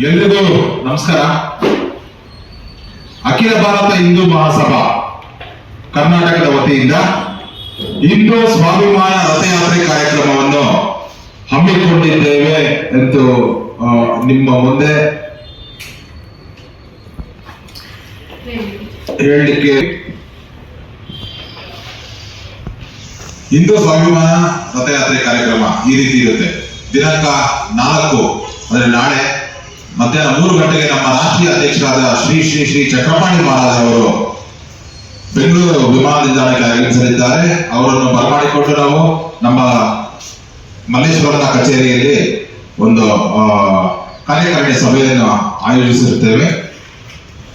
ಎಲ್ರಿಗೂ ನಮಸ್ಕಾರ. ಅಖಿಲ ಭಾರತ ಹಿಂದೂ ಮಹಾಸಭಾ ಕರ್ನಾಟಕದ ವತಿಯಿಂದ ಹಿಂದೂ ಸ್ವಾಭಿಮಾನ ರಥಯಾತ್ರೆ ಕಾರ್ಯಕ್ರಮವನ್ನು ಹಮ್ಮಿಕೊಂಡಿದ್ದೇವೆ ಎಂದು ನಿಮ್ಮ ಮುಂದೆ ಹೇಳಲಿಕ್ಕೆ ಹಿಂದೂ ಸ್ವಾಭಿಮಾನ ರಥಯಾತ್ರೆ ಕಾರ್ಯಕ್ರಮ ಈ ರೀತಿ ಇರುತ್ತೆ. ದಿನಾಂಕ ನಾಲ್ಕು, ಅಂದ್ರೆ ನಾಳೆ ಮಧ್ಯಾಹ್ನ ಮೂರು ಗಂಟೆಗೆ ನಮ್ಮ ರಾಷ್ಟ್ರೀಯ ಅಧ್ಯಕ್ಷರಾದ ಶ್ರೀ ಶ್ರೀ ಶ್ರೀ ಚಕ್ರಪಾಣಿ ಮಹಾರಾಜ್ ಅವರು ಬೆಂಗಳೂರು ವಿಮಾನ ನಿಲ್ದಾಣಕ್ಕೆ ಆಗಮಿಸಲಿದ್ದಾರೆ. ಅವರನ್ನು ಬರಮಾಡಿಕೊಂಡು ನಾವು ನಮ್ಮ ಮಲ್ಲೇಶ್ವರನ ಕಚೇರಿಯಲ್ಲಿ ಒಂದು ಕಾರ್ಯಕಾರಿಣಿ ಸಭೆಯನ್ನು ಆಯೋಜಿಸಿರುತ್ತೇವೆ.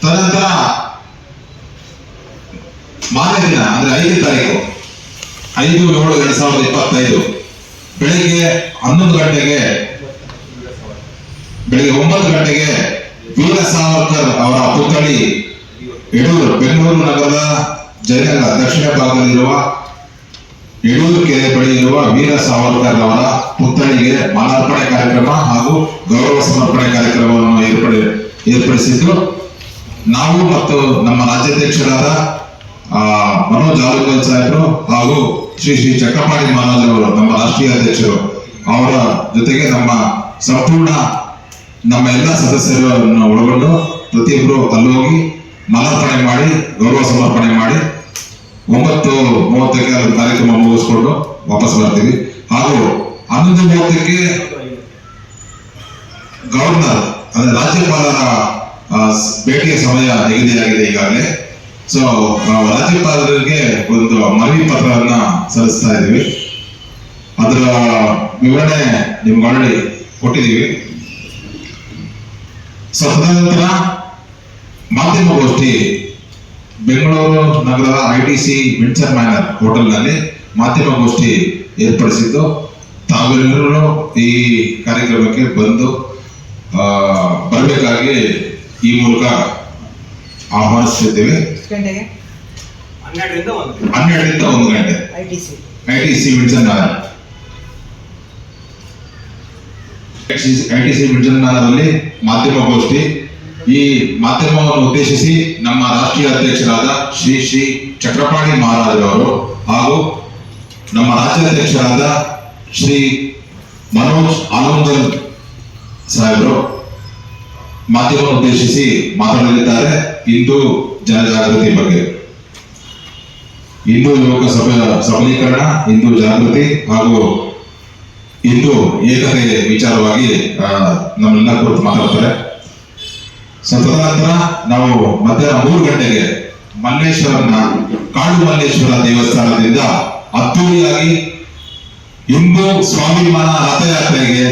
ತದನಂತರ ಮಾರನೇ ದಿನ, ಅಂದ್ರೆ ಐದನೇ ತಾರೀಕು, ಐದು ಏಳು ಎರಡ್ ಸಾವಿರದ ಇಪ್ಪತ್ತೈದು, ಬೆಳಿಗ್ಗೆ ಹನ್ನೊಂದು ಗಂಟೆಗೆ ಬೆಳಿಗ್ಗೆ ಒಂಬತ್ತು ಗಂಟೆಗೆ ವೀರ ಸಾವರ್ಕರ್ ಅವರ ಪುತ್ಥಳಿ ಯಡೂರು ಬೆಂಗಳೂರು ನಗರದ ಜಯನಗರ ದಕ್ಷಿಣ ಭಾಗದಲ್ಲಿರುವ ಯಡೂರು ಕೆರೆ ಬಳಿ ಇರುವ ವೀರ ಸಾವರ್ಕರ್ ಅವರ ಪುತ್ಥಳಿಗೆ ಮಾಲಾರ್ಪಣೆ ಕಾರ್ಯಕ್ರಮ ಹಾಗೂ ಗೌರವ ಸಮರ್ಪಣೆ ಕಾರ್ಯಕ್ರಮವನ್ನು ಏರ್ಪಡಿ, ಏರ್ಪಡಿಸಿದ್ದು. ನಾವು ಮತ್ತು ನಮ್ಮ ರಾಜ್ಯಾಧ್ಯಕ್ಷರಾದ ಮನೋಜ್ ಆಲೂಗಲ್ ಸಾಹೇಬರು ಹಾಗೂ ಶ್ರೀ ಶ್ರೀ ಚಕ್ರಪಾಣಿ ಮಹಾರಾಜ್ ಅವರು, ನಮ್ಮ ರಾಷ್ಟ್ರೀಯ ಅಧ್ಯಕ್ಷರು ಅವರ ಜೊತೆಗೆ ನಮ್ಮ ಸಂಪೂರ್ಣ ನಮ್ಮ ಎಲ್ಲ ಸದಸ್ಯರನ್ನು ಒಳಗೊಂಡು ಪ್ರತಿಯೊಬ್ಬರು ಅಲ್ಲೋಗಿ ಮಾಲಾರ್ಪಣೆ ಮಾಡಿ, ಗೌರವ ಸಮರ್ಪಣೆ ಮಾಡಿ ಒಂಬತ್ತು ಮೂವತ್ತಕ್ಕೆ ಕಾರ್ಯಕ್ರಮ ಮುಗಿಸ್ಕೊಂಡು ವಾಪಸ್ ಬರ್ತೀವಿ. ಹಾಗೂ ಹನ್ನೊಂದು ಮೂವತ್ತಕ್ಕೆ ಗವರ್ನರ್, ಅಂದ್ರೆ ರಾಜ್ಯಪಾಲರ ಭೇಟಿಯ ಸಮಯ ನಿಗದಿಯಾಗಿದೆ ಈಗಾಗಲೇ. ಸೊ ರಾಜ್ಯಪಾಲರಿಗೆ ಒಂದು ಮನವಿ ಪತ್ರವನ್ನ ಸಲ್ಲಿಸ್ತಾ ಇದ್ದೀವಿ. ಅದರ ವಿವರಣೆ ನಿಮ್ಗೆ ಆಲ್ರೆಡಿ ಕೊಟ್ಟಿದ್ದೀವಿ. ಸೊ ಮಾಧ್ಯಮ ಮಾಧ್ಯಮಗೋಷ್ಠಿ ಬೆಂಗಳೂರು ನಗರದ I T C Windsor Manor ಹೋಟೆಲ್ನಲ್ಲಿ ಮಾಧ್ಯಮಗೋಷ್ಠಿ ಏರ್ಪಡಿಸಿದ್ದು ತಾವೆಲ್ಲರೂ ಈ ಕಾರ್ಯಕ್ರಮಕ್ಕೆ ಬಂದು ಆ, ಬರಬೇಕಾಗಿ ಈ ಮೂಲಕ ಆಹ್ವಾನಿಸುತ್ತಿದ್ದೇವೆ. ಹನ್ನೆರಡರಿಂದ ಒಂದು ಗಂಟೆ. I T C I T ನಗರಲ್ಲಿ ಮಾಧ್ಯಮಗೋಷ್ಠಿ ಈ ಮಾಧ್ಯಮವನ್ನು ಉದ್ದೇಶಿಸಿ ನಮ್ಮ ರಾಷ್ಟ್ರೀಯ ಅಧ್ಯಕ್ಷರಾದ ಶ್ರೀ ಶ್ರೀ ಚಕ್ರಪಾಣಿ ಮಹಾರಾಜರವರು ಹಾಗೂ ನಮ್ಮ ರಾಜ್ಯಾಧ್ಯಕ್ಷರಾದ ಶ್ರೀ ಮನೋಜ್ ಆನಂದನ್ ಸಾಹೇಬರು ಮಾಧ್ಯಮವನ್ನು ಉದ್ದೇಶಿಸಿ ಮಾತನಾಡಲಿದ್ದಾರೆ. ಇಂದು ಜನಜಾಗೃತಿ ಬಗ್ಗೆ. ಇಂದು ಯುವಕ ಸಬಲೀಕರಣ ಹಿಂದೂ ಜಾಗೃತಿ ಹಾಗೂ ಹಿಂದೂ ಏಕತೆ ವಿಚಾರವಾಗಿ ನಮ್ಮೆಲ್ಲ ಕುರಿತು ಮಾತಾಡ್ತಾರೆ. ಸತತ ತದನಂತರ ನಾವು ಮಧ್ಯಾಹ್ನ ಮೂರು ಗಂಟೆಗೆ ಮಲ್ಲೇಶ್ವರನ ಕಾಡು ಮಲ್ಲೇಶ್ವರ ದೇವಸ್ಥಾನದಿಂದ ಅದ್ದೂರಿಯಾಗಿ ಹಿಂದೂ ಸ್ವಾಭಿಮಾನ ರಥಯಾತ್ರೆಗೆ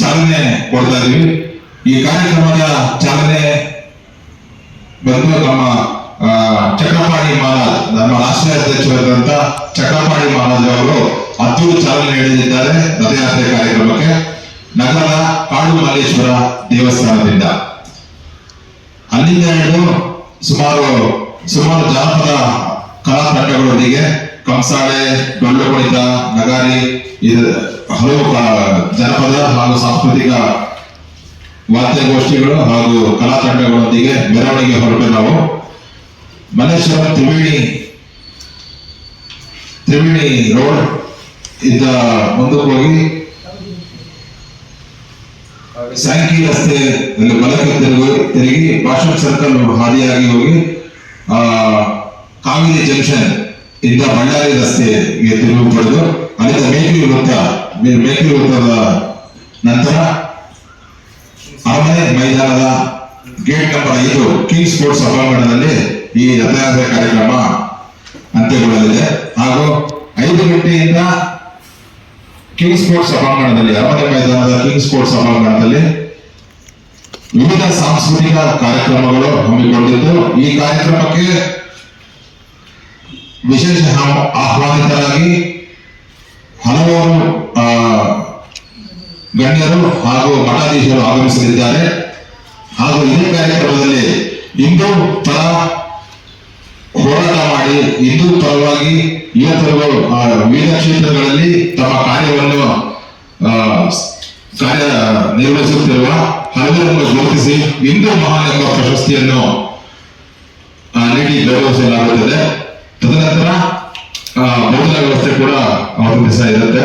ಚಾಲನೆ ಕೊಡ್ತಾ ಇದೀವಿ ಈ ಕಾರ್ಯಕ್ರಮದ ಚಾಲನೆ ಬಂದು ನಮ್ಮ ಚಕ್ರಪಾಣಿ ಮಹಾರಾಜ್, ನಮ್ಮ ರಾಷ್ಟ್ರೀಯ ಅಧ್ಯಕ್ಷರಾದಂತ ಚಕ್ರಪಾಣಿ ಮಹಾರಾಜ್ ಅವರು ಅದ್ದೂರಿ ಚಾಲನೆ ನೀಡಲಿದ್ದಾರೆ ರಥಯಾತ್ರೆ ಕಾರ್ಯಕ್ರಮಕ್ಕೆ ನಗರದ ಕಾಡು ಮಲ್ಲೇಶ್ವರ ದೇವಸ್ಥಾನದಿಂದ. ಅಲ್ಲಿಂದ ಹಿಡಿದು ಸುಮಾರು ಸುಮಾರು ಜಾನಪದ ಕಲಾ ತಂಡಗಳೊಂದಿಗೆ ಕಂಸಾಳೆ ಡೊಳ್ಳು ಕುಣಿತ ನಗಾರಿ ಹಲವು ಜನಪದ ಹಾಗೂ ಸಾಂಸ್ಕೃತಿಕ ವಾದ್ಯಗೋಷ್ಠಿಗಳು ಹಾಗೂ ಕಲಾ ತಂಡಗಳೊಂದಿಗೆ ಮೆರವಣಿಗೆ ಹೊರಟು ನಾವು. ಮಲ್ಲೇಶ್ವರ ತ್ರಿವೇಣಿ ತ್ರಿವೇಣಿ ರೋಡ್ ಇದ್ದ ಮುಂದಕ್ಕೆ ಹೋಗಿ ಸ್ಯಾಂಕಿ ರಸ್ತೆ ಬಲಕ್ಕೆ ತಿರುಗಿ ಭಾಷಣ ಸರ್ಕಲ್ ಹಾದಿಯಾಗಿ ಹೋಗಿ, ಆ, ಕಾವೇರಿ ಜಂಕ್ಷನ್ ಇಂದ ಬಳ್ಳಾರಿ ರಸ್ತೆಗೆ ತಿರುವು ಪಡೆದು ಅಲ್ಲಿಂದ ಮೇಕಿ ವೃತ್ತ ಮೇಕಿ ವೃತ್ತದ ನಂತರ ಅರಮನೆ ಮೈದಾನದ ಗೇಟ್ ನಂಬರ್ ಐದು, ಕಿಂಗ್ ಸ್ಪೋರ್ಟ್ಸ್ ಸಭಾಂಗಣದಲ್ಲಿ ಈ ರಥಯಾತ್ರೆ ಕಾರ್ಯಕ್ರಮ ಅಂತ್ಯಗೊಳ್ಳಲಿದೆ. ಹಾಗೂ ಐದು ಗಂಟೆಯಿಂದ ಕಿಂಗ್ ಸ್ಪೋರ್ಟ್ಸ್ ಸಭಾಂಗಣದಲ್ಲಿ, ಅರಮನೆ ಮೈದಾನದ ಕಿಂಗ್ ಸ್ಪೋರ್ಟ್ಸ್ ಸಭಾಂಗಣದಲ್ಲಿ ವಿವಿಧ ಸಾಂಸ್ಕೃತಿಕ ಕಾರ್ಯಕ್ರಮಗಳು ಹಮ್ಮಿಕೊಂಡಿದ್ದು, ಈ ಕಾರ್ಯಕ್ರಮಕ್ಕೆ ವಿಶೇಷ ಆಹ್- ಆಹ್ವಾನಿತರಾಗಿ ಹಲವಾರು ಗಣ್ಯರು ಹಾಗೂ ಮಠಾಧೀಶರು ಆಗಮಿಸಲಿದ್ದಾರೆ. ಹಾಗೂ ಈ ಕಾರ್ಯಕ್ರಮದಲ್ಲಿ ಇಂದು ಪರ ಮಾಡಿ ಹಿಂದೂ ಪರವಾಗಿ ಯುವಕರುಗಳು ವಿವಿಧ ಕ್ಷೇತ್ರಗಳಲ್ಲಿ ತಮ್ಮ ಕಾರ್ಯವನ್ನು ಕಾರ್ಯ ನಿರ್ವಹಿಸುತ್ತಿರುವ ಹಲವರನ್ನು ಗುರುತಿಸಿ ಹಿಂದೂ ಮಹಾನ್ ಎಂಬ ಪ್ರಶಸ್ತಿಯನ್ನು ನೀಡಿ ಗೌರವಿಸಲಾಗುತ್ತದೆ. ತದನಂತರ ಭೋಜನ ವ್ಯವಸ್ಥೆ ಕೂಡ ಅವತ್ತು ದಿವಸ ಇರುತ್ತೆ.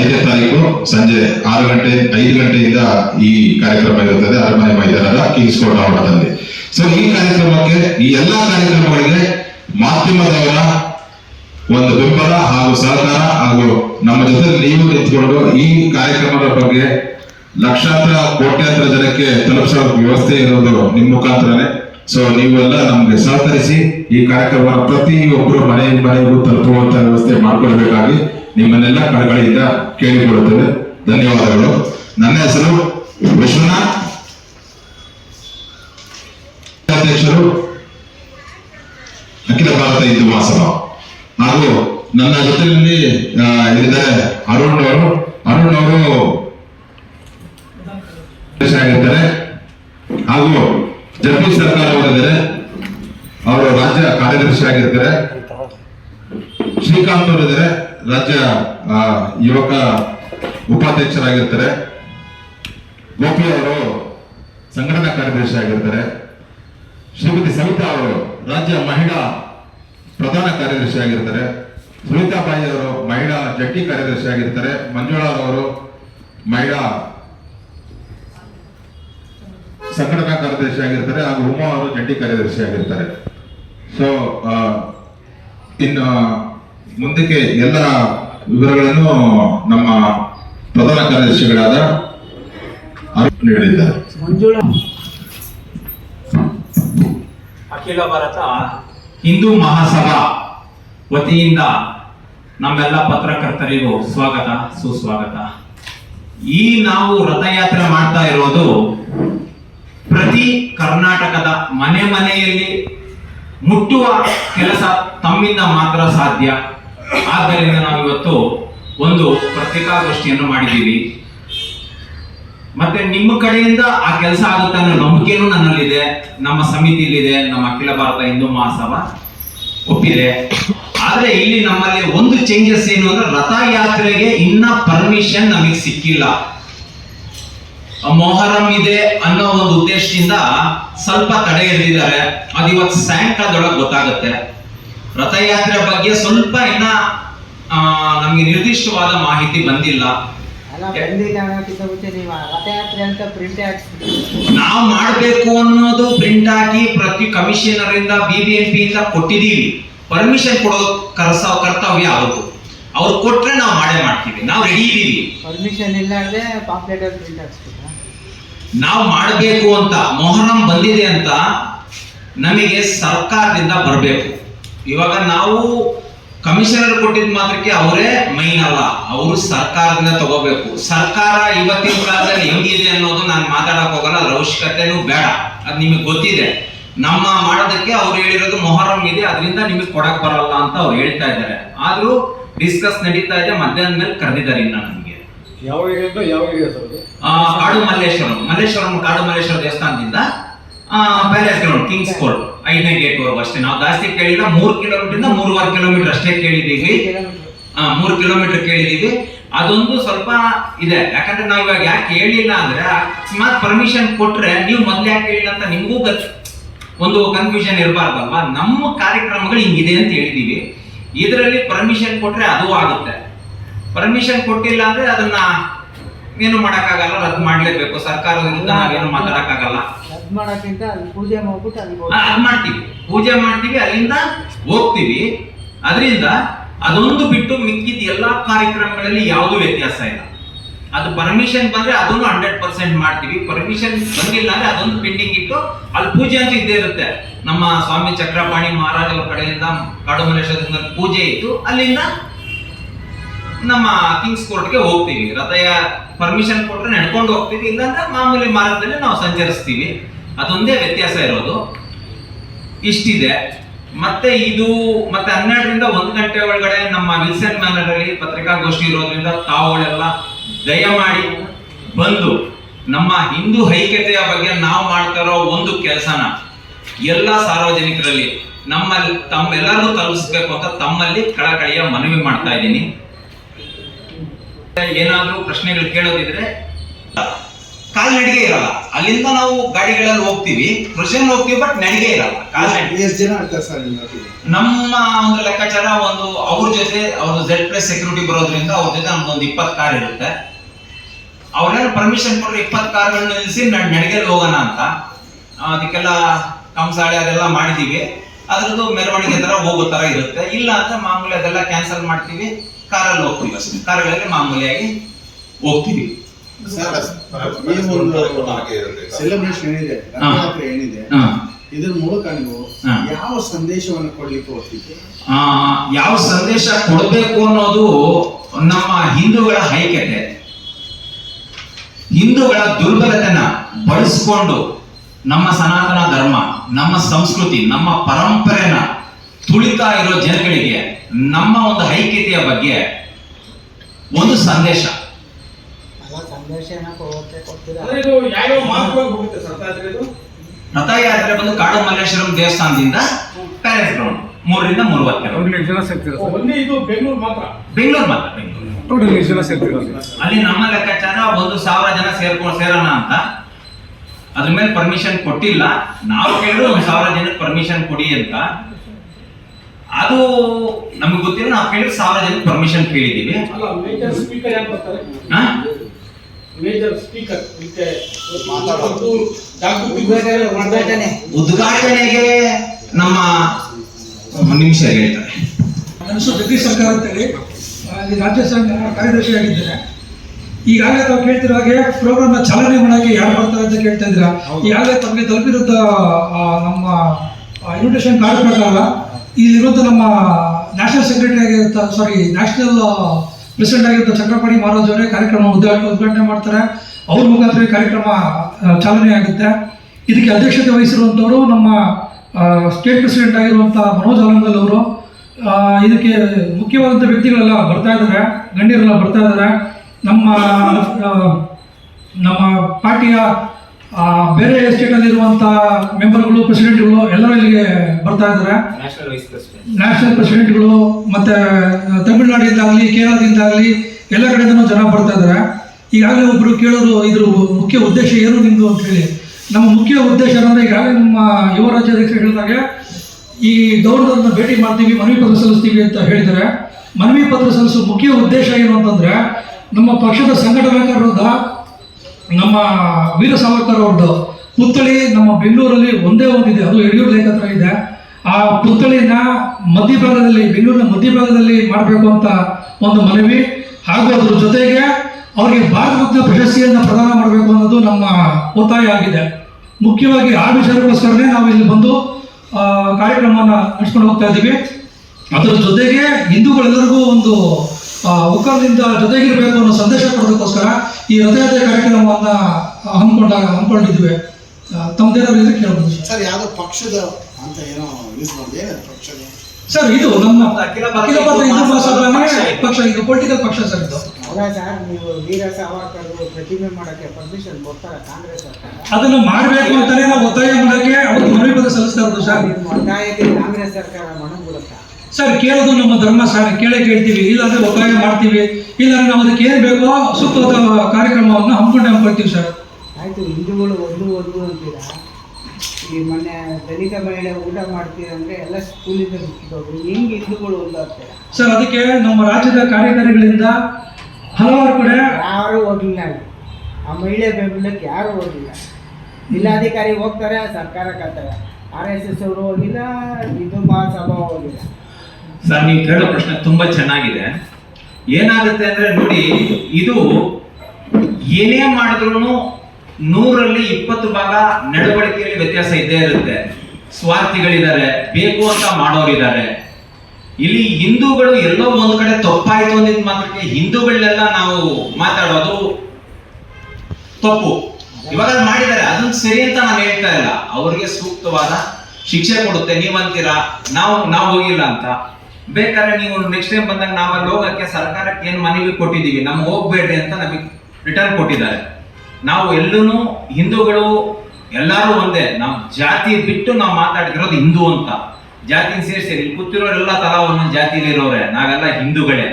ಐದನೇ ತಾರೀಕು ಸಂಜೆ ಆರು ಗಂಟೆ, ಐದು ಗಂಟೆಯಿಂದ ಈ ಕಾರ್ಯಕ್ರಮ ಇರುತ್ತದೆ. ಅರಮನೆ ಮೈದಾನದ ಕಿಂಗ್ಸ್ ಕೋರ್ಟ್ ಆವರಣದಲ್ಲಿ ಸೊ ಈ ಕಾರ್ಯಕ್ರಮಕ್ಕೆ, ಈ ಎಲ್ಲಾ ಕಾರ್ಯಕ್ರಮಗಳಿಗೆ ಮಾಧ್ಯಮದವರ ಒಂದು ಬೆಂಬಲ ಹಾಗೂ ಸಹಕಾರ ಹಾಗೂ ನಮ್ಮ ಜೊತೆ ನೀವು ನಿಂತ್ಕೊಂಡು ಈ ಕಾರ್ಯಕ್ರಮದ ಬಗ್ಗೆ ಲಕ್ಷಾಂತರ, ಕೋಟ್ಯಾಂತರ ಜನಕ್ಕೆ ತಲುಪಿಸೋ ವ್ಯವಸ್ಥೆ ಇರೋದು ನಿಮ್ಮ ಮುಖಾಂತರನೇ. ಸೊ ನೀವೆಲ್ಲ ನಮ್ಗೆ ಸಹಕರಿಸಿ ಈ ಕಾರ್ಯಕ್ರಮ ಪ್ರತಿಯೊಬ್ಬರು ಮನೆ, ಮನೆಗೂ ತಲುಪುವಂತ ವ್ಯವಸ್ಥೆ ಮಾಡಿಕೊಳ್ಬೇಕಾಗಿ ನಿಮ್ಮನ್ನೆಲ್ಲ ಕಡೆಗಳಿಂದ ಕೇಳಿಕೊಳ್ಳುತ್ತೇವೆ ಧನ್ಯವಾದಗಳು. ನನ್ನ ಹೆಸರು ವಿಶ್ವನಾಥ್. ಅಧ್ಯಕ್ಷರು ಅಖಿಲ ಭಾರತ ಹಿಂದೂ ಮಹಾಸಭಾ ಹಾಗೂ ನನ್ನ ಜೊತೆಯಲ್ಲಿ ಇದ್ದಾರೆ ಅರುಣ್ ಅವರು ಅರುಣ್ ಅವರು ಆಗಿರ್ತಾರೆ ಹಾಗೂ ಜಗದೀಶ್ ಸರ್ಕಾರ ಅವರಿದ್ದಾರೆ ಅವರು ರಾಜ್ಯ ಕಾರ್ಯದರ್ಶಿ ಆಗಿರ್ತಾರೆ. ಶ್ರೀಕಾಂತ್ ಅವರಿದ್ದಾರೆ ರಾಜ್ಯ ಯುವಕ ಉಪಾಧ್ಯಕ್ಷರಾಗಿರ್ತಾರೆ. ಗೋಪಿ ಅವರು ಸಂಘಟನಾ ಕಾರ್ಯದರ್ಶಿ ಆಗಿರ್ತಾರೆ. ಶ್ರೀಮತಿ ಸವಿತಾ ಅವರು ರಾಜ್ಯ ಮಹಿಳಾ ಪ್ರಧಾನ ಕಾರ್ಯದರ್ಶಿ ಆಗಿರ್ತಾರೆ ಸುನೀತಾಬಾಯಿ ಅವರು ಮಹಿಳಾ ಜಟ್ಟಿ ಕಾರ್ಯದರ್ಶಿ ಆಗಿರ್ತಾರೆ ಮಂಜುಳಾ ಅವರು ಮಹಿಳಾ ಸಂಘಟನಾ ಕಾರ್ಯದರ್ಶಿ ಆಗಿರ್ತಾರೆ ಹಾಗೂ ಉಮಾ ಅವರು ಜಂಟಿ ಕಾರ್ಯದರ್ಶಿ ಆಗಿರ್ತಾರೆ ಸೊ ಇನ್ನು ಮುಂದಕ್ಕೆ ಎಲ್ಲ ವಿವರಗಳನ್ನು ನಮ್ಮ ಪ್ರಧಾನ ಕಾರ್ಯದರ್ಶಿಗಳಾದ ನೀಡಲಿದ್ದಾರೆ ಅಖಿಲ ಭಾರತ ಹಿಂದೂ ಮಹಾಸಭಾ ವತಿಯಿಂದ ನಮ್ಮೆಲ್ಲ ಪತ್ರಕರ್ತರಿಗೂ ಸ್ವಾಗತ, ಸುಸ್ವಾಗತ. ಈ ನಾವು ರಥಯಾತ್ರೆ ಮಾಡ್ತಾ ಇರೋದು ಪ್ರತಿ ಕರ್ನಾಟಕದ ಮನೆ ಮನೆಯಲ್ಲಿ ಮುಟ್ಟುವ ಕೆಲಸ ತಮ್ಮಿಂದ ಮಾತ್ರ ಸಾಧ್ಯ. ಆದ್ದರಿಂದ ನಾವು ಇವತ್ತು ಒಂದು ಪತ್ರಿಕಾಗೋಷ್ಠಿಯನ್ನು ಮಾಡಿದ್ದೀವಿ. ಮತ್ತೆ ನಿಮ್ಮ ಕಡೆಯಿಂದ ಆ ಕೆಲಸ ಆಗುತ್ತೆ ಅನ್ನೋ ನಂಬಿಕೆನೂ ನನ್ನಲ್ಲಿದೆ, ನಮ್ಮ ಸಮಿತಿಯಲ್ಲಿದೆ, ನಮ್ಮ ಅಖಿಲ ಭಾರತ ಹಿಂದೂ ಮಹಾಸಭಾ ಒಪ್ಪಿದೆ. ಆದ್ರೆ ಇಲ್ಲಿ ನಮ್ಮಲ್ಲಿ ಒಂದು ಚೇಂಜಸ್ ಏನು ಅಂದ್ರೆ ರಥಯಾತ್ರೆಗೆ ಇನ್ನ ಪರ್ಮಿಷನ್ ನಮಗೆ ಸಿಕ್ಕಿಲ್ಲ. ಮೊಹರಂ ಇದೆ ಅನ್ನೋ ಒಂದು ಉದ್ದೇಶದಿಂದ ಸ್ವಲ್ಪ ತಡೆ ಹಿಡಿದಿದ್ದಾರೆ ಅದು ಇವತ್ತು ಸಾಯಂಕಾಲದೊಳಗೆ ಗೊತ್ತಾಗುತ್ತೆ. ರಥಯಾತ್ರೆ ಬಗ್ಗೆ ಸ್ವಲ್ಪ ಇನ್ನ ನಮಗೆ ನಮ್ಗೆ ನಿರ್ದಿಷ್ಟವಾದ ಮಾಹಿತಿ ಬಂದಿಲ್ಲ. ನೀವು ಮಾಡಬೇಕು ಅನ್ನೋದು ಪ್ರಿಂಟ್ ಆಗಿ ಪ್ರತಿ ಕಮಿಷನರ್ ಇಂದ ಬಿಬಿಎಂಪಿ ಇಂದ ಕೊಟ್ಟಿದ್ದೀವಿ ಪರ್ಮಿಷನ್ ಕೊಡೋ ಕರ್ಸ ಕರ್ತವ್ಯ ಅವ್ರದ್ದು ಅವ್ರು ಕೊಟ್ರೆ ನಾವು ಮಾಡೇ ಮಾಡ್ತೀವಿ. ನಾವು ರೆಡಿ ಇದೀವಿ. ಪರ್ಮಿಷನ್ ಇಲ್ಲ ಪಾಂಪ್ಲೆಟ್ ಪ್ರಿಂಟ್ ಹಾಕ್ಸ್ಬೇಕು ನಾವು ಮಾಡಬೇಕು ಅಂತ ಮೊಹರಂ ಬಂದಿದೆ ಅಂತ ನಮಗೆ ಸರ್ಕಾರದಿಂದ ಬರಬೇಕು. ಇವಾಗ ನಾವು ಕಮಿಷನರ್ ಕೊಟ್ಟಿದ್ ಮಾತ್ರಕ್ಕೆ ಅವರೇ ಮೈನ್ ಅಲ್ಲ. ಅವರು ಸರ್ಕಾರದಿಂದ ತಗೋಬೇಕು. ಸರ್ಕಾರ ಇವತ್ತಿನ ಕಾಲದಲ್ಲಿ ಹೆಂಗಿದೆ ಅನ್ನೋದು ನಾನು ಮಾತಾಡಕ್ ಹೋಗಲ್ಲ. ಅದ್ರ ಅವಶ್ಯಕತೆನೂ ಬೇಡ. ಅದು ನಿಮಗೆ ಗೊತ್ತಿದೆ. ನಮ್ಮ ಮಾಡೋದಕ್ಕೆ ಅವ್ರು ಹೇಳಿರೋದು ಮೊಹರಂ ಇದೆ. ಅದರಿಂದ ನಿಮಗೆ ಕೊಡಕ್ ಬರಲ್ಲ ಅಂತ ಅವ್ರು ಹೇಳ್ತಾ ಇದ್ದಾರೆ. ಆದ್ರೂ ಡಿಸ್ಕಸ್ ನಡೀತಾ ಇದೆ. ಮಧ್ಯಾಹ್ನ ಮೇಲೆ ಕರೆದಿದ್ದಾರೆ ಇನ್ನ ನಮಗೆ. ಯಾವ ಕಾಡು ಮಲ್ಲೇಶ್ವರಂ. ಮಲ್ಲೇಶ್ವರಂ ಕಾಡು ಮಲ್ಲೇಶ್ವರ ದೇವಸ್ಥಾನದಿಂದ ಪ್ಯಾಲೇಸ್ ಗ್ರೌಂಡ್ ಕಿಂಗ್ಸ್ ಕೋರ್ಟ್ ಐದನೇ ಹೋಗುವ ಅಷ್ಟೇ. ನಾವು ಜಾಸ್ತಿ ಕೇಳಿಲ್ಲ ಮೂರು ಕಿಲೋಮೀಟರ್ ಇಂದ ಮೂರುವರೆ ಕಿಲೋಮೀಟರ್ ಅಷ್ಟೇ ಕೇಳಿದ್ದೀವಿ. ಆ, ಮೂರು ಕಿಲೋಮೀಟರ್ ಕೇಳಿದ್ದೀವಿ. ಅದೊಂದು ಸ್ವಲ್ಪ ಇದೆ. ಯಾಕಂದ್ರೆ ನಾವು ಇವಾಗ ಯಾಕೆ ಹೇಳಿಲ್ಲ ಅಂದ್ರೆ ಅಕಸ್ಮಾತ್ ಪರ್ಮಿಷನ್ ಕೊಟ್ರೆ ನೀವು ಮೊದ್ಲು ಯಾಕೆ ಹೇಳಿಲ್ಲ ಅಂತ ನಿಮಗೂ ಒಂದು ಕನ್ಫ್ಯೂಷನ್ ಇರಬಾರ್ದಲ್ವಾ? ನಮ್ಮ ಕಾರ್ಯಕ್ರಮಗಳು ಹಿಂಗಿದೆ ಅಂತ ಹೇಳಿದೀವಿ ಇದರಲ್ಲಿ ಪರ್ಮಿಷನ್ ಕೊಟ್ರೆ ಅದು ಆಗುತ್ತೆ. ಪರ್ಮಿಷನ್ ಕೊಟ್ಟಿಲ್ಲ ಅಂದ್ರೆ ಅದನ್ನ ಏನು ಮಾಡೋಕ್ಕಾಗಲ್ಲ ರದ್ದು ಮಾಡಲೇಬೇಕು. ಸರ್ಕಾರದಿಂದ ವಿರುದ್ಧ ನಾವೇನು ಮಾತಾಡಕ್ಕಾಗಲ್ಲ. ಪೂಜೆ ಮಾಡ್ತೀವಿ. ಪೂಜೆ ಮಾಡ್ತೀವಿ, ಅಲ್ಲಿಂದ ಹೋಗ್ತೀವಿ. ಅದರಿಂದ ಅದೊಂದು ಬಿಟ್ಟು ಮಿಕ್ಕಿದ ಎಲ್ಲಾ ಕಾರ್ಯಕ್ರಮಗಳಲ್ಲಿ ಯಾವುದೂ ವ್ಯತ್ಯಾಸ ಇಲ್ಲ. ಅದು ಪರ್ಮಿಷನ್ ಬಂದ್ರೆ ಅದನ್ನು ಹಂಡ್ರೆಡ್ ಪರ್ಸೆಂಟ್ ಮಾಡ್ತೀವಿ. ಪರ್ಮಿಷನ್ ಬಂದಿಲ್ಲ ಅಂದ್ರೆ ಅದೊಂದು ಪೆಂಡಿಂಗ್ ಇಟ್ಟು ಅಲ್ಲಿ ಪೂಜೆ ಅಂತ ಇದ್ದೇ ಇರುತ್ತೆ. ನಮ್ಮ ಸ್ವಾಮಿ ಚಕ್ರಪಾಣಿ ಮಹಾರಾಜರ ಕಡೆಯಿಂದ ಕಡೆಯಿಂದ ಕಾಡುಮಲ್ಲೇಶ್ವರದಿಂದ ಪೂಜೆ ಇತ್ತು ಅಲ್ಲಿಂದ ನಮ್ಮ ಕಿಂಗ್ಸ್ ಕೋರ್ಟ್ಗೆ ಹೋಗ್ತೀವಿ. ರಥಯ ಪರ್ಮಿಷನ್ ಕೊಟ್ರೆ ನಡ್ಕೊಂಡು ಹೋಗ್ತೀವಿ. ಇಲ್ಲಾಂದ್ರೆ ಮಾಮೂಲಿ ಮಾರ್ಗದಲ್ಲಿ ನಾವು ಸಂಚರಿಸ್ತೀವಿ. ಅದೊಂದೇ ವ್ಯತ್ಯಾಸ ಇರೋದು. ಇಷ್ಟಿದೆ. ಮತ್ತೆ ಇದು ಮತ್ತೆ ಹನ್ನೆರಡರಿಂದ ಒಂದು ಗಂಟೆ ಒಳಗಡೆ ನಮ್ಮ ವಿಲ್ಸನ್ ಮ್ಯಾನರ್ ಅಲ್ಲಿ ಪತ್ರಿಕಾಗೋಷ್ಠಿ ಇರೋದ್ರಿಂದ ತಾವುಗಳೆಲ್ಲ ದಯಮಾಡಿ ಬಂದು ನಮ್ಮ ಹಿಂದೂ ಐಕ್ಯತೆಯ ಬಗ್ಗೆ ನಾವು ಮಾಡ್ತಿರೋ ಒಂದು ಕೆಲಸನ ಎಲ್ಲ ಸಾರ್ವಜನಿಕರಲ್ಲಿ ನಮ್ಮಲ್ಲಿ ತಮ್ಮೆಲ್ಲರೂ ತಲುಪಿಸ್ಬೇಕು ಅಂತ ತಮ್ಮಲ್ಲಿ ಕಳಕಳಿಯ ಮನವಿ ಮಾಡ್ತಾ ಇದ್ದೀನಿ. ಏನಾದರೂ ಪ್ರಶ್ನೆಗಳು ಕೇಳೋದಿದ್ರೆ ಕಾಲ್ನಡಿಗೆ ಇರಲ್ಲ. ಅಲ್ಲಿಂದ ನಾವು ಗಾಡಿಗಳಲ್ಲಿ ಹೋಗ್ತೀವಿ. ಕೃಷಿಯಲ್ಲಿ ಹೋಗ್ತೀವಿ ಬಟ್ ನಡಿಗೆ ಇರಲ್ಲ. ಕಾಲ್ ಎಷ್ಟು ಜನ ಸರ್ ನಮ್ಮ ಒಂದು ಲೆಕ್ಕಾಚಾರ ಒಂದು ಅವ್ರ ಜೊತೆ ಅವ್ರ ಜೆಡ್ ಪ್ಲಸ್ ಸೆಕ್ಯೂರಿಟಿ ಬರೋದ್ರಿಂದ ಅವ್ರ ಜೊತೆ ನಮ್ದೊಂದು ಇಪ್ಪತ್ತು ಕಾರ್ ಇರುತ್ತೆ. ಅವ್ರೇನು ಪರ್ಮಿಷನ್ ಕೊಟ್ಟರೆ ಇಪ್ಪತ್ತು ಕಾರ್ಗಳನ್ನ ನಿಲ್ಲಿಸಿ ನಡಿಗೆಯಲ್ಲಿ ಹೋಗೋಣ ಅಂತ. ಅದಕ್ಕೆಲ್ಲ ಕಂಸಾಳೆ ಅದೆಲ್ಲ ಮಾಡಿದೀವಿ. ಅದ್ರದ್ದು ಮೆರವಣಿಗೆ ತರ ಹೋಗೋ ತರ ಇರುತ್ತೆ. ಇಲ್ಲ ಅಂತ ಮಾಮೂಲಿ ಅದೆಲ್ಲ ಕ್ಯಾನ್ಸಲ್ ಮಾಡ್ತೀವಿ. ಕಾರಲ್ಲಿ ಹೋಗ್ತೀವಿ. ಅಷ್ಟೇ ಕಾರ್ಗಳಲ್ಲಿ ಮಾಮೂಲಿಯಾಗಿ ಹೋಗ್ತೀವಿ. ಈ ಒಂದು ಸೆಲೆಬ್ರೇಷನ್ ಏನಿದೆ ರಥಯಾತ್ರೆ ಏನಿದೆ. ಇದ್ರ ಮೂಲಕ ನೀವು ಯಾವ ಸಂದೇಶವನ್ನು ಕೊಡ್ಲಿಕ್ಕೆ ಹೋಗ್ತಿದ್ದೆ ಆ, ಯಾವ ಸಂದೇಶ ಕೊಡಬೇಕು ಅನ್ನೋದು ನಮ್ಮ ಹಿಂದೂಗಳ ಐಕ್ಯತೆ ಹಿಂದೂಗಳ ದುರ್ಬಲತೆನ ಬಳಸ್ಕೊಂಡು ನಮ್ಮ ಸನಾತನ ಧರ್ಮ ನಮ್ಮ ಸಂಸ್ಕೃತಿ ನಮ್ಮ ಪರಂಪರೆನ ತುಳಿತಾ ಇರೋ ಜನಗಳಿಗೆ ನಮ್ಮ ಒಂದು ಐಕ್ಯತೆಯ ಬಗ್ಗೆ ಒಂದು ಸಂದೇಶ. ಕೊಡ್ತೀರಾ? ಸರ್ ರಥಯಾತ್ರೆ ಬಂದು ಕಾಡು ಮಲ್ಲೇಶ್ವರಂ ದೇವಸ್ಥಾನದಿಂದ ಪ್ಯಾಲೇಸ್ ಗ್ರೌಂಡ್ ಮೂರರಿಂದ ಜನ ಸೇರ್ತೀರಾ ಒಂದೇ ಇದು ಬೆಂಗಳೂರು ಮಾತ್ರ? ಬೆಂಗಳೂರು ಮಾತ್ರ ಬೆಂಗಳೂರು. ಟೋಟಲ್ ಎಷ್ಟು ಜನ ಸೇರ್ತೀರಾ ಅಲ್ಲಿ ನಮ್ಮ ಲೆಕ್ಕಾಚಾರ ಒಂದು ಸಾವಿರ ಜನ ಸೇರ್ಕೊಂಡು ಸೇರೋಣ ಅಂತ. ಅದ್ರ ಮೇಲೆ ಪರ್ಮಿಷನ್ ಕೊಟ್ಟಿಲ್ಲ. ನಾವು ಕೇಳಿದ್ರು ಒಂದು ಸಾವಿರ ಜನಕ್ಕೆ ಪರ್ಮಿಷನ್ ಕೊಡಿ ಅಂತ. ಅದು ನಮ್ಗೆ ಗೊತ್ತಿಲ್ಲ. ನಾವು ಕೇಳಿದ್ರೆ ಸಾವಿರ ಜನಕ್ಕೆ ಪರ್ಮಿಷನ್ ಕೇಳಿದೀವಿ ಅಲ್ಲ ಮೇಜರ್ ಸ್ಪೀಕರ್ ಇದಕ್ಕೆ ಉದ್ಘಾಟನೆ ಉದ್ಘಾಟನೆ ಉದ್ಘಾಟನೆಗೆ ನಮ್ಮ ಒಂದು ನಿಮಿಷ ಹೇಳ್ತಾರೆ. ನನ್ನ ಹೆಸರು ಜಗದೀಶ್ ಸರ್ಕಾರ ಅಂತೇಳಿ ರಾಜ್ಯ ಸಂಘ ಕಾರ್ಯದರ್ಶಿಯಾಗಿದ್ದೇನೆ ಈಗಾಗಲೇ ತಾವು ಕೇಳ್ತಿರೋ ಹಾಗೆ ಪ್ರೋಗ್ರಾಮ್ನ ಚಾಲನೆ ಮಾಡೋಕೆ ಯಾರು ಬರ್ತಾರೆ ಅಂತ ಕೇಳ್ತಾ ಇದ್ದೀರಾ? ಈಗಾಗಲೇ ತಮಗೆ ತಲುಪಿರುವಂಥ ನಮ್ಮ ಇನ್ವಿಟೇಷನ್ ಕಾರ್ಡ್ ಪ್ರಕಾರ ಇಲ್ಲಿರುವಂಥ ನಮ್ಮ ನ್ಯಾಷನಲ್ ಸೆಕ್ರೆಟರಿ ಆಗಿರುತ್ತ ಸಾರಿ ನ್ಯಾಷನಲ್ ಪ್ರೆಸಿಡೆಂಟ್ ಆಗಿದ್ದ ಚಕ್ರಪಾಣಿ ಮಹಾರಾಜ್ ಅವರೇ ಕಾರ್ಯಕ್ರಮ ಉದ್ಘಾಟನೆ ಉದ್ಘಾಟನೆ ಮಾಡ್ತಾರೆ. ಅವ್ರ ಮುಖಾಂತರ ಕಾರ್ಯಕ್ರಮ ಚಾಲನೆ ಆಗುತ್ತೆ. ಇದಕ್ಕೆ ಅಧ್ಯಕ್ಷತೆ ವಹಿಸಿರುವಂಥವರು ನಮ್ಮ ಸ್ಟೇಟ್ ಪ್ರೆಸಿಡೆಂಟ್ ಆಗಿರುವಂಥ ಮನೋಜ್ ಅಲಂಗಲ್ ಅವರು. ಇದಕ್ಕೆ ಮುಖ್ಯವಾದಂಥ ವ್ಯಕ್ತಿಗಳೆಲ್ಲ ಬರ್ತಾ ಇದ್ದಾರೆ. ಗಣ್ಯರೆಲ್ಲ ಬರ್ತಾ ಇದ್ದಾರೆ. ನಮ್ಮ ನಮ್ಮ ಪಾರ್ಟಿಯ ಬೇರೆ ಸ್ಟೇಟಲ್ಲಿರುವಂಥ ಮೆಂಬರ್ಗಳು ಪ್ರೆಸಿಡೆಂಟ್ಗಳು ಎಲ್ಲರೂ ಇಲ್ಲಿಗೆ ಬರ್ತಾ ಇದ್ದಾರೆ. ನ್ಯಾಷನಲ್ ಪ್ರೆಸಿಡೆಂಟ್ಗಳು ಮತ್ತೆ ತಮಿಳುನಾಡಿಂದಾಗಲಿ ಕೇರಳದಿಂದಾಗಲಿ ಎಲ್ಲ ಕಡೆಯಿಂದನೂ ಜನ ಬರ್ತಾ ಇದ್ದಾರೆ. ಈಗಾಗಲೇ ಒಬ್ಬರು ಕೇಳೋರು ಇದ್ರ ಮುಖ್ಯ ಉದ್ದೇಶ ಏನು ನಿಮ್ಮದು ಅಂತ ಹೇಳಿ. ನಮ್ಮ ಮುಖ್ಯ ಉದ್ದೇಶ ಏನಂದ್ರೆ ಈಗಾಗಲೇ ನಮ್ಮ ಯುವ ರಾಜ್ಯಾಧ್ಯಕ್ಷರು ಹೇಳಿದಾಗೆ ಈ ಗೌರವರನ್ನ ಭೇಟಿ ಮಾಡ್ತೀವಿ ಮನವಿ ಪತ್ರ ಸಲ್ಲಿಸ್ತೀವಿ ಅಂತ ಹೇಳಿದ್ರೆ ಮನವಿ ಪತ್ರ ಸಲ್ಲಿಸುವ ಮುಖ್ಯ ಉದ್ದೇಶ ಏನು ಅಂತಂದ್ರೆ ನಮ್ಮ ಪಕ್ಷದ ಸಂಘಟನಾಕಾರರಾದ ನಮ್ಮ ವೀರ ಸಾವರ್ಕರ್ ಅವ್ರದ್ದು ಪುತ್ಥಳಿ ನಮ್ಮ ಬೆಂಗಳೂರಲ್ಲಿ ಒಂದೇ ಒಂದಿದೆ. ಅದು ಯಡಿಯೂರು ಲೇಕ್ ಹತ್ರ ಇದೆ. ಆ ಪುತ್ಥಳಿನ ಮಧ್ಯಭಾಗದಲ್ಲಿ ಬೆಂಗಳೂರಿನ ಮಧ್ಯಭಾಗದಲ್ಲಿ ಮಾಡಬೇಕು ಅಂತ ಒಂದು ಮನವಿ. ಹಾಗೂ ಅದರ ಜೊತೆಗೆ ಅವರಿಗೆ ಭಾರತ ರತ್ನ ಪ್ರಶಸ್ತಿಯನ್ನು ಪ್ರದಾನ ಮಾಡಬೇಕು ಅನ್ನೋದು ನಮ್ಮ ಒತ್ತಾಯ ಆಗಿದೆ. ಮುಖ್ಯವಾಗಿ ಆ ವಿಚಾರಕ್ಕೋಸ್ಕರನೇ ನಾವು ಇಲ್ಲಿ ಬಂದು ಕಾರ್ಯಕ್ರಮವನ್ನು ನಡೆಸ್ಕೊಂಡು ಹೋಗ್ತಾ ಇದ್ದೀವಿ. ಅದರ ಜೊತೆಗೆ ಹಿಂದೂಗಳೆಲ್ಲರಿಗೂ ಒಂದು ಆ, ಒಕ್ಕಲಿನಿಂದ ಜೊತೆಗಿರಬೇಕು ಅನ್ನೋ ಸಂದೇಶ ಕೊಡೋದಕ್ಕೋಸ್ಕರ ಈ ರಥಯಾತ್ರೆ ಕಾರ್ಯಕ್ರಮವನ್ನ ಹಮ್ಮಿಕೊಂಡಾಗ ಹಮ್ಮಿಕೊಂಡಿದ್ವಿ. ತಮ್ಮದೇನಾದ್ರು ಇದಕ್ಕೆ ಕೇಳ್ಬೋದು. ಸರ್. ಯಾವ್ದು ಪಕ್ಷದ ಅಂತ ಏನೋ ಯೂಸ್ ಮಾಡಿದೆ ಏನದು ಪಕ್ಷದ? ಸರ್ ಇದು ನಮ್ಮ ಅಖಿಲ ಭಾರತ ಅಖಿಲ ಭಾರತ ಹಿಂದೂ ಮಹಾಸಭಾನೇ ಪಕ್ಷ ಇದು. ಪೊಲಿಟಿಕಲ್ ಪಕ್ಷ ಸರ್ ಇದು. ಅಲ್ಲ ಸರ್ ನೀವು ವೀರ ಸಾವರ್ಕರ್ ಪ್ರತಿಮೆ ಮಾಡಕ್ಕೆ ಪರ್ಮಿಷನ್ ಕೊಡ್ತಾರ ಕಾಂಗ್ರೆಸ್ ಸರ್ಕಾರ? ಅದನ್ನು ಮಾಡಬೇಕು ಅಂತಾನೆ ನಾವು ಒತ್ತಾಯ ಮಾಡಕ್ಕೆ ಅವತ್ತು ಮನವಿ ಪತ್ರ ಸಲ್ಲಿಸ್ತಾ ಇರೋದು ಸರ್. ಒತ್ತಾಯಕ್ಕೆ ಕಾಂಗ್ರೆಸ್ ಸರ್ಕಾರ ಮನಗುಡುತ್ತಾ ಸರ್ ಕೇಳೋದು ನಮ್ಮ ಧರ್ಮ ಸರ್ ಕೇಳೇ ಕೇಳ್ತೀವಿ. ಇಲ್ಲಾಂದ್ರೆ ಒತ್ತಾಯ ಮಾಡ್ತೀವಿ. ಇಲ್ಲಾಂದ್ರೆ ನಾವು ಅದಕ್ಕೆ ಏನು ಬೇಕೋ ಸೂಕ್ತವಾದ ಕಾರ್ಯಕ್ರಮವನ್ನು ಹಮ್ಮಿಕೊಂಡು ಹಮ್ಮಿಕೊಳ್ತೀವಿ ಸರ್ ಆಯ್ತು ಹಿಂದೂಗಳು ಒಂದು ಒಂದು ಅಂತೀರಾ? ಈ ಮೊನ್ನೆ ದಲಿತ ಮಹಿಳೆ ಊಟ ಮಾಡ್ತೀರಂದ್ರೆ ಎಲ್ಲ ಸ್ಕೂಲಿಂದ ಸಿಕ್ಕಿದ್ರು ಹೆಂಗೆ ಹಿಂದೂಗಳು ಒಂದು ಆಗ್ತೀರಾ ಸರ್ ಅದಕ್ಕೆ ನಮ್ಮ ರಾಜ್ಯದ ಕಾರ್ಯಕಾರಿಗಳಿಂದ ಹಲವಾರು ಕಡೆ ಯಾರು ಹೋಗಿಲ್ಲ ಅಲ್ಲಿ. ಆ ಮಹಿಳೆ ಬೆಂಬಲಕ್ಕೆ ಯಾರು ಹೋಗಿಲ್ಲ ಜಿಲ್ಲಾಧಿಕಾರಿ ಹೋಗ್ತಾರೆ ಸರ್ಕಾರ ಕಾತಾರೆ ಆರ್ ಎಸ್ ಎಸ್ ಅವರು ಹೋಗಿಲ್ಲ ಇದು ಮಹಾಸಭಾ ಹೋಗಿಲ್ಲ. ಸರ್, ನೀವು ಕೇಳೋ ಪ್ರಶ್ನೆ ತುಂಬಾ ಚೆನ್ನಾಗಿದೆ. ಏನಾಗುತ್ತೆ ಅಂದ್ರೆ ನೋಡಿ, ಇದು ಏನೇ ಮಾಡಿದ್ರು ನೂರಲ್ಲಿ ಇಪ್ಪತ್ತು ಭಾಗ ನಡವಳಿಕೆಯಲ್ಲಿ ವ್ಯತ್ಯಾಸ ಇದ್ದೇ ಇರುತ್ತೆ. ಸ್ವಾರ್ಥಿಗಳಿದ್ದಾರೆ, ಬೇಕು ಅಂತ ಮಾಡೋರಿದ್ದಾರೆ. ಇಲ್ಲಿ ಹಿಂದೂಗಳು ಎಲ್ಲೋ ಒಂದು ಕಡೆ ತಪ್ಪಾಯ್ತು ಅಂದಿದ್ ಮಾತ್ರಕ್ಕೆ ಹಿಂದೂಗಳನ್ನೆಲ್ಲ ನಾವು ಮಾತಾಡೋದು ತಪ್ಪು. ಇವಾಗ ಮಾಡಿದ್ದಾರೆ ಅದನ್ನ ಸರಿ ಅಂತ ನಾನು ಹೇಳ್ತಾ ಇಲ್ಲ. ಅವ್ರಿಗೆ ಸೂಕ್ತವಾದ ಶಿಕ್ಷೆ ಕೊಡುತ್ತೆ, ನೀವಂತೀರಾ? ನಾವು ನಾವು ಹೋಗಿಲ್ಲ ಅಂತ. ಬೇಕಾದ್ರೆ ನೀವು ನೆಕ್ಸ್ಟ್ ಟೈಮ್ ಬಂದಾಗ ನಾವು ಅಲ್ಲಿ ಹೋಗಕ್ಕೆ ಸರ್ಕಾರಕ್ಕೆ ಏನು ಮನವಿ ಕೊಟ್ಟಿದ್ದೀವಿ ನಮ್ಗೆ ಹೋಗ್ಬೇಡ್ರಿ ಅಂತ ನಮಗೆ ರಿಟರ್ನ್ ಕೊಟ್ಟಿದ್ದಾರೆ. ನಾವು ಎಲ್ಲೂ ಹಿಂದೂಗಳು ಎಲ್ಲರೂ ಒಂದೇ, ನಾವು ಜಾತಿ ಬಿಟ್ಟು ನಾವು ಮಾತಾಡ್ತಿರೋದು ಹಿಂದೂ ಅಂತ. ಜಾತಿನ ಸೇರಿಸಿ, ಇಲ್ಲಿ ಕೂತಿರೋರೆಲ್ಲ ತಲಾ ಒಂದೊಂದು ಜಾತಿಲಿ ಇರೋರೆ, ನಾವೆಲ್ಲ ಹಿಂದೂಗಳೇ.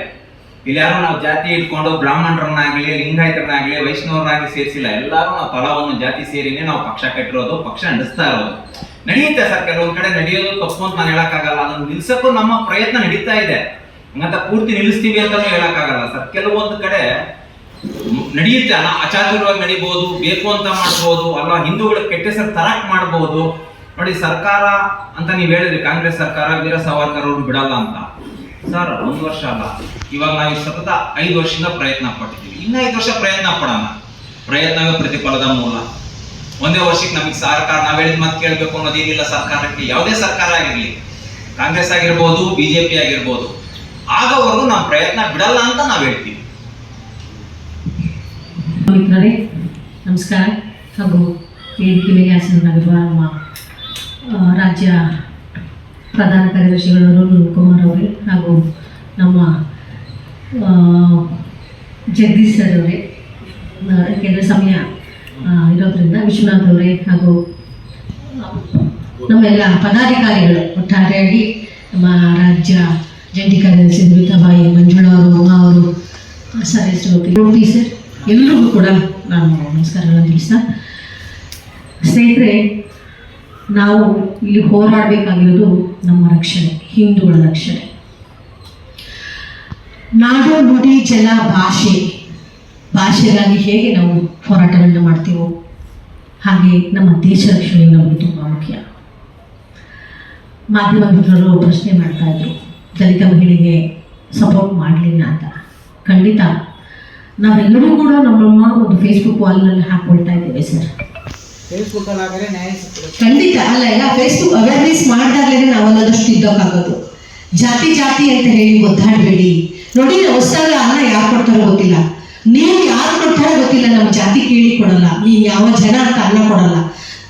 ಇಲ್ಲಿ ಯಾರು ನಾವು ಜಾತಿ ಇಟ್ಕೊಂಡು ಬ್ರಾಹ್ಮಣರನ್ನಾಗ್ಲಿ, ಲಿಂಗಾಯತರನ್ನಾಗ್ಲಿ, ವೈಷ್ಣವರನ್ನಾಗ್ಲಿ ಸೇರಿಸಿಲ್ಲ. ಎಲ್ಲಾರು ನಾವು ಫಲವನ್ನು ಜಾತಿ ಸೇರಿನೇ ನಾವು ಪಕ್ಷ ಕಟ್ಟಿರೋದು, ಪಕ್ಷ ನಡೆಸ್ತಾ ಇರೋದು. ನಡೆಯುತ್ತೆ ಸರ್, ಕೆಲವೊಂದ್ ಕಡೆ ನಡೆಯೋದು ತಪ್ಪು ಅಂತ ನಾನು ಹೇಳಕ್ಕಾಗಲ್ಲ. ಅದನ್ನು ನಿಲ್ಸಕ್ಕೂ ನಮ್ಮ ಪ್ರಯತ್ನ ನಡೀತಾ ಇದೆ. ಹಂಗಂತ ಪೂರ್ತಿ ನಿಲ್ಲಿಸ್ತೀವಿ ಅಂತಾನು ಹೇಳಕ್ಕಾಗಲ್ಲ ಸರ್. ಕೆಲವೊಂದು ಕಡೆ ನಡೆಯುತ್ತೆ ಅಲ್ಲ. ಅಚಾತುರವಾಗಿ ನಡಿಬಹುದು, ಬೇಕು ಅಂತ ಮಾಡ್ಬೋದು ಅಲ್ಲ ಹಿಂದೂಗಳ ಕೆಟ್ಟ ಹೆಸರು ತರಾಕ್ ಮಾಡಬಹುದು ನೋಡಿ, ಸರ್ಕಾರ ಅಂತ ನೀವು ಹೇಳಿದ್ರಿ, ಕಾಂಗ್ರೆಸ್ ಸರ್ಕಾರ, ವೀರ ಸಾವರ್ಕರ್ ಅವ್ರನ್ನ ಬಿಡಲ್ಲ ಅಂತ. ಸರ್ ಒಂದು ವರ್ಷ ಅಲ್ಲ. ಇವಾಗ ನಾವು ಸತತ ಐದು ವರ್ಷದಿಂದ ಪ್ರಯತ್ನ ಪಟ್ಟಿದ್ದೀವಿ ಇನ್ನ ಐದು ವರ್ಷ ಪ್ರಯತ್ನ ಪಡೋಣ. ಪ್ರಯತ್ನವೇ ಪ್ರತಿಫಲದ ಮೂಲ. ಒಂದೇ ವರ್ಷಕ್ಕೆ ನಮಗೆ ಸರ್ಕಾರ ನಾವು ಹೇಳಿದ ಮಾತು ಕೇಳಬೇಕು ಅನ್ನೋದೇನಿಲ್ಲ ಸರ್ಕಾರಕ್ಕೆ. ಯಾವುದೇ ಸರ್ಕಾರ ಆಗಿರ್ಲಿ. ಕಾಂಗ್ರೆಸ್ ಆಗಿರ್ಬೋದು ಬಿಜೆಪಿ ಆಗಿರ್ಬೋದು. ಆಗವರೆಗೂ ನಾವು ಪ್ರಯತ್ನ ಬಿಡಲ್ಲ ಅಂತ ನಾವು ಹೇಳ್ತೀವಿ. ಮಿತ್ರರೇ ನಮಸ್ಕಾರ. ಹಾಗೂ ವೇದಿಕೆ ಆ, ರಾಜ್ಯ ಪ್ರಧಾನ ಕಾರ್ಯದರ್ಶಿಗಳು ಅರುಣ್ ಕುಮಾರ್ ಅವರೇ ಹಾಗೂ ನಮ್ಮ ಜಗದೀಶ್ ಸರ್ ಅವರೇ ಯಾಕೆಂದರೆ ಸಮಯ ಇರೋದ್ರಿಂದ ವಿಶ್ವನಾಥ್ ಅವರೇ ಹಾಗೂ ನಮ್ಮೆಲ್ಲ ಪದಾಧಿಕಾರಿಗಳು ಒಟ್ಟಾರೆಯಾಗಿ ನಮ್ಮ ರಾಜ್ಯ ಜಂಟಿ ಕಾರ್ಯದರ್ಶಿ ದುರಿತಾಬಾಯಿ ಮಂಜುಳಾ ಅವರು, ಉಮಾ ಅವರು ಸರ್ ಹೆಸರು ಗೋಪಿ ಸರ್ ಎಲ್ಲರಿಗೂ ಕೂಡ ನಾನು ನಮಸ್ಕಾರಗಳನ್ನು ತಿಳಿಸ್ತಾ ಸ್ನೇಹಿತರೆ ನಾವು ಇಲ್ಲಿ ಹೋರಾಡಬೇಕಾಗಿರೋದು ನಮ್ಮ ರಕ್ಷಣೆ, ಹಿಂದೂಗಳ ರಕ್ಷಣೆ. ನಾಡು ನುಡಿ ಜಲ ಭಾಷೆ, ಭಾಷೆಗಾಗಿ ಹೇಗೆ ನಾವು ಹೋರಾಟಗಳನ್ನ ಮಾಡ್ತೀವೋ, ಹಾಗೆ ನಮ್ಮ ದೇಶ ರಕ್ಷಣೆ ನಮಗೆ ತುಂಬ ಮುಖ್ಯ. ಮಾಧ್ಯಮ ಮಿತ್ರರು ಪ್ರಶ್ನೆ ಮಾಡ್ತಾ ಇದ್ರು, ದಲಿತ ಮಹಿಳೆಗೆ ಸಪೋರ್ಟ್ ಮಾಡಲಿಲ್ಲ ಅಂತ. ಖಂಡಿತ. ನಾವೆಲ್ಲರೂ ಕೂಡ ನಮ್ಮ ಒಂದು ಫೇಸ್ಬುಕ್ ವಾಲ್ನಲ್ಲಿ ಹಾಕ್ಕೊಳ್ತಾ ಇದ್ದೇವೆ ಸರ್. ಖಂಡಿತ, ಅಲ್ಲ, ಎಲ್ಲ ಫೇಸ್ಬುಕ್ ಅವೇರ್ನೆಸ್ ಮಾಡಿದಾಗಲೇ ನಾವು ಅನ್ನೋದಷ್ಟು ಇದ್ದೋಕ್ಕಾಗೋದು. ಜಾತಿ ಜಾತಿ ಅಂತ ಹೇಳಿ ಒದ್ದಾಡಬೇಡಿ. ನೋಡಿ ನಾವು ಹೊಸದಾಗ ಅನ್ನ ಯಾರು ಕೊಡ್ತಾರೋ ಗೊತ್ತಿಲ್ಲ. ನೀವು ಯಾರು ಕೊಡ್ತಾರೋ ಗೊತ್ತಿಲ್ಲ, ನಮ್ಮ ಜಾತಿ ಕೇಳಿ ಕೊಡಲ್ಲ. ನೀನ್ ಯಾವ ಜನ ಅಂತ ಅನ್ನ ಕೊಡಲ್ಲ.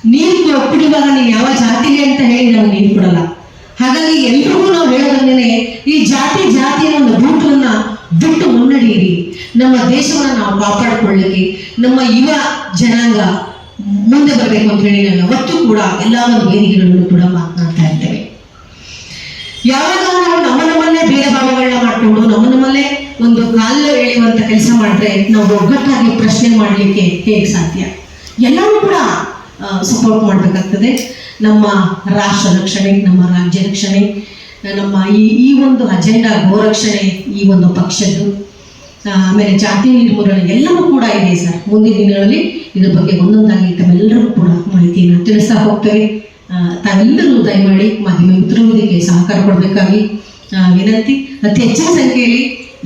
ನೀರು ಕುಡಿಯುವಾಗ ನೀನ್ ಯಾವ ಜಾತಿಗೆ ಅಂತ ಹೇಳಿ ನಮ್ಗೆ ನೀರು ಕೊಡಲ್ಲ. ಹಾಗಾಗಿ ಎಲ್ರಿಗೂ ನಾವು ಹೇಳೋದಂಗೇನೆ ಈ ಜಾತಿ ಜಾತಿಯ ಒಂದು ಬೂಟವನ್ನ ಬಿಟ್ಟು ಮುನ್ನಡೆಯಿರಿ. ನಮ್ಮ ದೇಶವನ್ನ ನಾವು ಕಾಪಾಡಿಕೊಳ್ಳಿಕ್ಕೆ ನಮ್ಮ ಯುವ ಜನಾಂಗ ಮುಂದೆ ಬರಬೇಕು ಅಂತ ಹೇಳಿ ನಾನು ಅವತ್ತು ಕೂಡ ಎಲ್ಲ ಒಂದು ವೇದಿಕೆಗಳಲ್ಲೂ ಕೂಡ ಮಾತನಾಡ್ತಾ ಇರ್ತೇವೆ. ಯಾವಾಗ ನಾವು ನಮ್ಮ ನಮ್ಮಲ್ಲೇ ಭೇದ ಭಾವಗಳನ್ನ ಮಾಡಿಕೊಂಡು, ನಮ್ಮ ನಮ್ಮಲ್ಲೇ ಒಂದು ಕಾಲ ಎಳೆಯುವಂತ ಕೆಲಸ ಮಾಡಿದ್ರೆ ನಾವು ಒಗ್ಗಟ್ಟಾಗಿ ಪ್ರಶ್ನೆ ಮಾಡಲಿಕ್ಕೆ ಹೇಗೆ ಸಾಧ್ಯ? ಎಲ್ಲವೂ ಕೂಡ ಸಪೋರ್ಟ್ ಮಾಡಬೇಕಾಗ್ತದೆ. ನಮ್ಮ ರಾಷ್ಟ್ರ ರಕ್ಷಣೆ, ನಮ್ಮ ರಾಜ್ಯ ರಕ್ಷಣೆ, ನಮ್ಮ ಈ ಈ ಒಂದು ಅಜೆಂಡಾ ಗೋರಕ್ಷಣೆ ಈ ಒಂದು ಪಕ್ಷದ್ದು. ಆಮೇಲೆ ಜಾತಿ ನಿರ್ಮೂಲನೆ ಎಲ್ಲವೂ ಕೂಡ ಇದೆ ಸರ್. ಮುಂದಿನ ದಿನಗಳಲ್ಲಿ ಇದ್ರ ಬಗ್ಗೆ ಒಂದೊಂದಾಗಿ ತಮ್ಮೆಲ್ಲರಿಗೂ ಕೂಡ ಮಾಹಿತಿಯನ್ನು ತಿಳಿಸ್ತಾ ಹೋಗ್ತೇವೆ. ತಾವೆಲ್ಲರೂ ದಯಮಾಡಿ ಮಾಧ್ಯಮ ಮಿತ್ರರು ಇದಕ್ಕೆ ಸಹಕಾರ ಕೊಡಬೇಕಾಗಿ ವಿನಂತಿ. ಅತಿ ಹೆಚ್ಚಿನ ಸಂಖ್ಯೆಯಲ್ಲಿ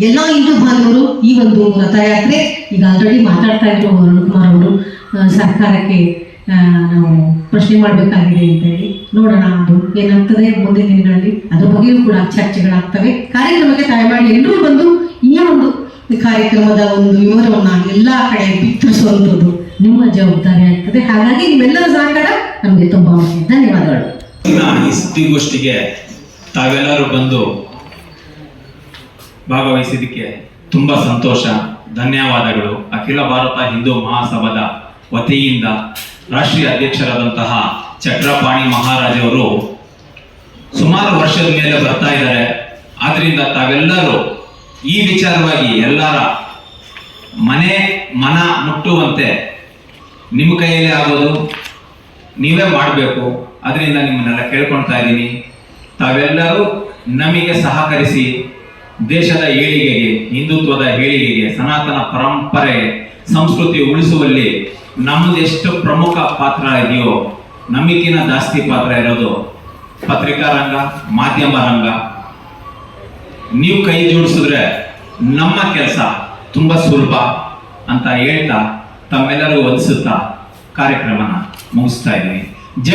ಎಲ್ಲ ಹಿಂದೂ ಬಾಂಧವರು ಈ ಒಂದು ರಥಯಾತ್ರೆ ಈಗ ಆಲ್ರೆಡಿ ಮಾತಾಡ್ತಾ ಇದ್ರು ಅರುಣ್ ಕುಮಾರ್ ಅವರು. ಸರ್ಕಾರಕ್ಕೆ ನಾವು ಪ್ರಶ್ನೆ ಮಾಡಬೇಕಾಗಿದೆ ಅಂತ ಹೇಳಿ ನೋಡೋಣ ಅದು ಏನಾಗ್ತದೆ ಮುಂದಿನ ದಿನಗಳಲ್ಲಿ. ಅದ್ರ ಬಗ್ಗೆಯೂ ಕೂಡ ಚರ್ಚೆಗಳಾಗ್ತವೆ. ಕಾರ್ಯಕ್ರಮಕ್ಕೆ ದಯಮಾಡಿ ಎಲ್ಲರೂ ಬಂದು ಈ ಒಂದು ಕಾರ್ಯಕ್ರಮದ ಒಂದು ವಿವರವನ್ನ ಎಲ್ಲಾ ಕಡೆ ಬಿತ್ತರಿಸುವಂಥದ್ದು ನಿಮ್ಮ ಜವಾಬ್ದಾರಿ ಆಗ್ತದೆ. ಹಾಗಾಗಿ ನಿಮ್ಮೆಲ್ಲರ ಸಹಕಾರ ನಮಗೆ ತುಂಬಾ ಧನ್ಯವಾದಗಳು. ಈ ಸುದ್ದಿಗೋಷ್ಠಿಗೆ ತಾವೆಲ್ಲರೂ ಬಂದು ಭಾಗವಹಿಸಿದ್ದಕ್ಕೆ ತುಂಬಾ ಸಂತೋಷ. ಧನ್ಯವಾದಗಳು. ಅಖಿಲ ಭಾರತ ಹಿಂದೂ ಮಹಾಸಭಾದ ವತಿಯಿಂದ ರಾಷ್ಟ್ರೀಯ ಅಧ್ಯಕ್ಷರಾದಂತಹ ಚಕ್ರಪಾಣಿ ಮಹಾರಾಜವರು ಸುಮಾರು ವರ್ಷದ ಮೇಲೆ ಬರ್ತಾ ಇದ್ದಾರೆ. ಆದ್ರಿಂದ ತಾವೆಲ್ಲರೂ ಈ ವಿಚಾರವಾಗಿ ಎಲ್ಲರ ಮನೆ ಮನ ಮುಟ್ಟುವಂತೆ ನಿಮ್ಮ ಕೈಯಲ್ಲಿ ಆಗೋದು, ನೀವೇ ಮಾಡಬೇಕು. ಅದರಿಂದ ನಿಮ್ಮನ್ನೆಲ್ಲ ಕೇಳ್ಕೊಳ್ತಾ ಇದ್ದೀನಿ. ತಾವೆಲ್ಲರೂ ನಮಗೆ ಸಹಕರಿಸಿ ದೇಶದ ಏಳಿಗೆಗೆ, ಹಿಂದುತ್ವದ ಏಳಿಗೆಗೆ, ಸನಾತನ ಪರಂಪರೆ, ಸಂಸ್ಕೃತಿ ಉಳಿಸುವಲ್ಲಿ ನಮ್ಮದೆಷ್ಟು ಪ್ರಮುಖ ಪಾತ್ರ ಇದೆಯೋ ನಮಗಿನ ಜಾಸ್ತಿ ಪಾತ್ರ ಇರೋದು ಪತ್ರಿಕಾ ರಂಗ, ಮಾಧ್ಯಮ ರಂಗ. ನೀವು ಕೈ ಜೋಡಿಸಿದ್ರೆ ನಮ್ಮ ಕೆಲಸ ತುಂಬಾ ಸುಲಭ ಅಂತ ಹೇಳ್ತಾ ತಮ್ಮೆಲ್ಲರೂ ವಂದಿಸುತ್ತಾ ಕಾರ್ಯಕ್ರಮನ ಮುಗಿಸ್ತಾ ಇದ್ದೀನಿ.